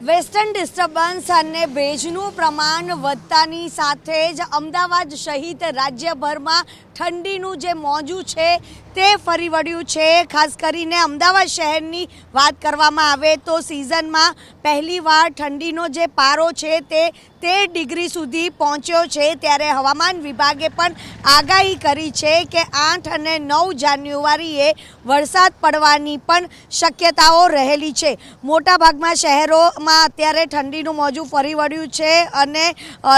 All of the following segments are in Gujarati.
વેસ્ટર્ન ડિસ્ટર્બન્સ અને ભેજનું પ્રમાણ વધતાની સાથે જ અમદાવાદ સહિત રાજ્યભરમાં ઠંડીનું જે મોજું છે તે ફરી વળ્યું છે. ખાસ કરીને અમદાવાદ શહેરની વાત કરવામાં આવે તો સિઝનમાં પહેલીવાર ઠંડીનો જે પારો છે તે તેર ડિગ્રી સુધી પહોંચ્યો છે. ત્યારે હવામાન વિભાગે પણ આગાહી કરી છે કે આઠ અને નવ જાન્યુઆરીએ વરસાદ પડવાની પણ શક્યતાઓ રહેલી છે. મોટાભાગમાં શહેરોમાં અત્યારે ઠંડીનું મોજું ફરી વળ્યું છે અને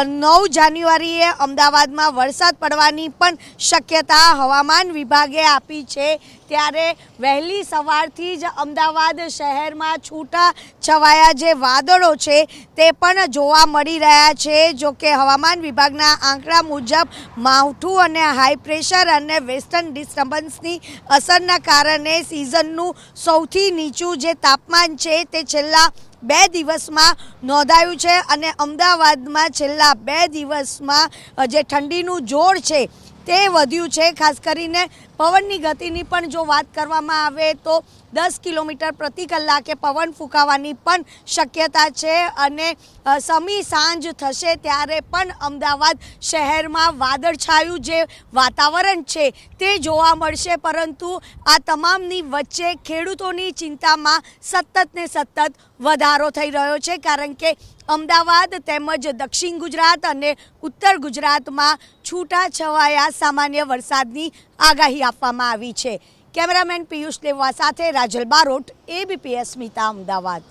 નવ જાન્યુઆરીએ અમદાવાદમાં વરસાદ પડવાની પણ શક્યતા હવામાન વિભાગે આપી છે. ત્યારે વહેલી સવારથી જ અમદાવાદ શહેરમાં છૂટા છવાયા જે વાદળો છે તે પણ જોવા મળી રહ્યા છે. જો કે હવામાન વિભાગના આંકડા મુજબ માવઠું અને હાઈ પ્રેશર અને વેસ્ટર્ન ડિસ્ટર્બન્સની અસરના કારણે સિઝનનું સૌથી નીચું જે તાપમાન છે તે છેલ્લા બે દિવસમાં નોંધાયું છે અને અમદાવાદમાં છેલ્લા બે દિવસમાં જે ઠંડીનું જોર છે તે વધ્યું છે. ખાસ કરીને પવનની ગતિની પણ જો વાત કરવામાં આવે તો દસ કિલોમીટર પ્રતિ કલાકે પવન ફૂંકાવાની પણ શક્યતા છે અને સમી સાંજ થશે ત્યારે પણ અમદાવાદ શહેરમાં વાદળછાયું જે વાતાવરણ છે તે જોવા મળશે. પરંતુ આ તમામની વચ્ચે ખેડૂતોની ચિંતામાં સતત ને સતત વધારો થઈ રહ્યો છે, કારણ કે અમદાવાદ તેમજ દક્ષિણ ગુજરાત અને ઉત્તર ગુજરાતમાં છૂટા છવાયા સામાન્ય વરસાદની આગાહી આપવામાં આવી છે. કેમેરામેન પિયુષ દેવવા સાથે રાજલ બારોટ એબીપીએસ મિતા અમદાવાદ.